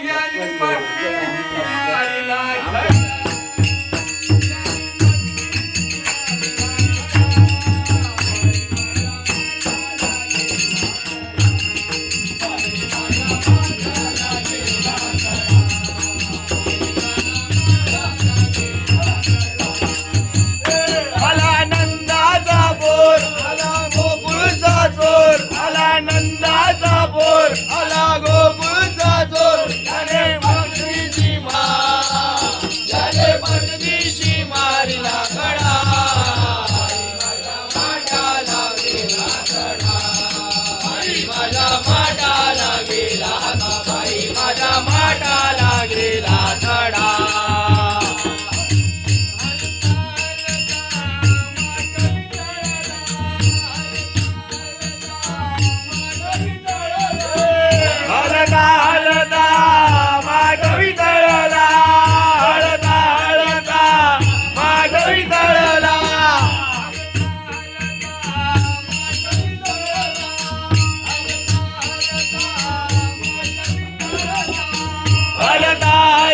Yeah, you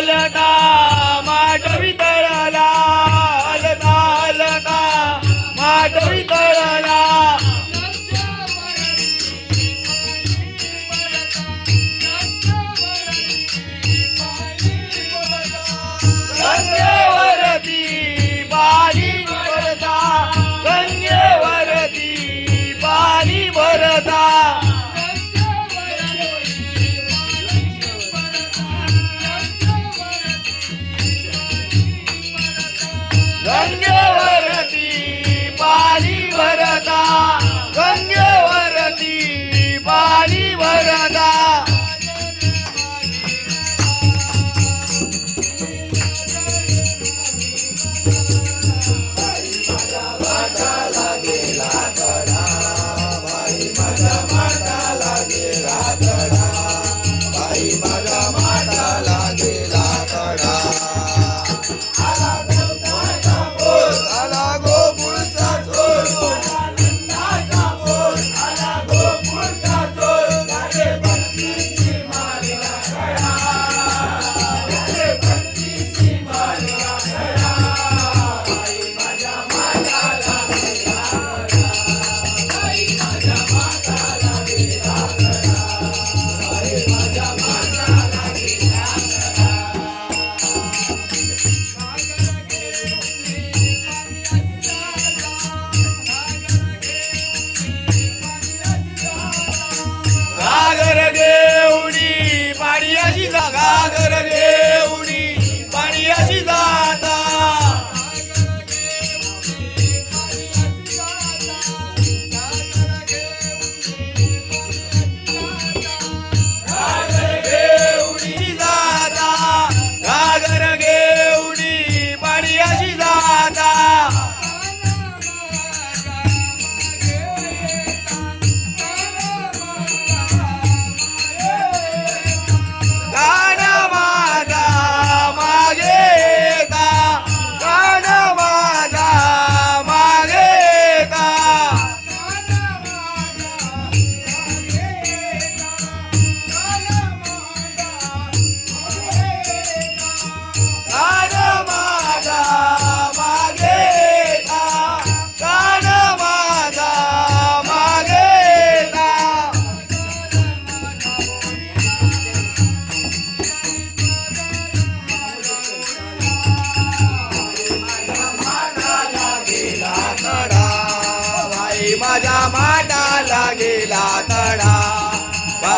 சொல்லடா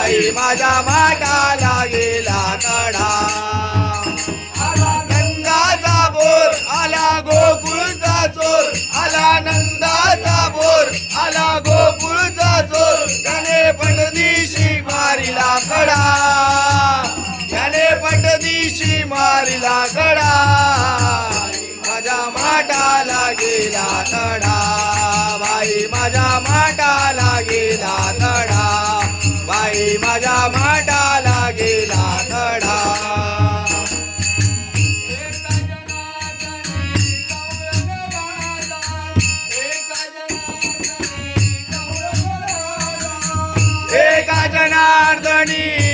आई माझ्या माटाला गेला कडा नंदाचा बोर आला गोकुळचा चोर. आला नंदाचा बोर आला गोकुळचा चोर. त्याने पंडदिशी मारिला कडा त्याने पंडदिशी मारिला कडा माझ्या माटाला गेला कडा बाई माझ्या माटाला गेला மார்கழி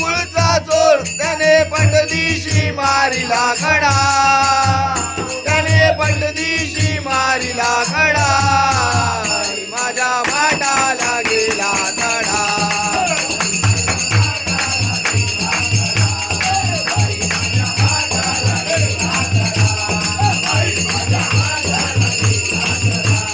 मुळचा चोर त्याने पंडदिशी मारिला खडा त्याने पंडदिशी मारिला खडा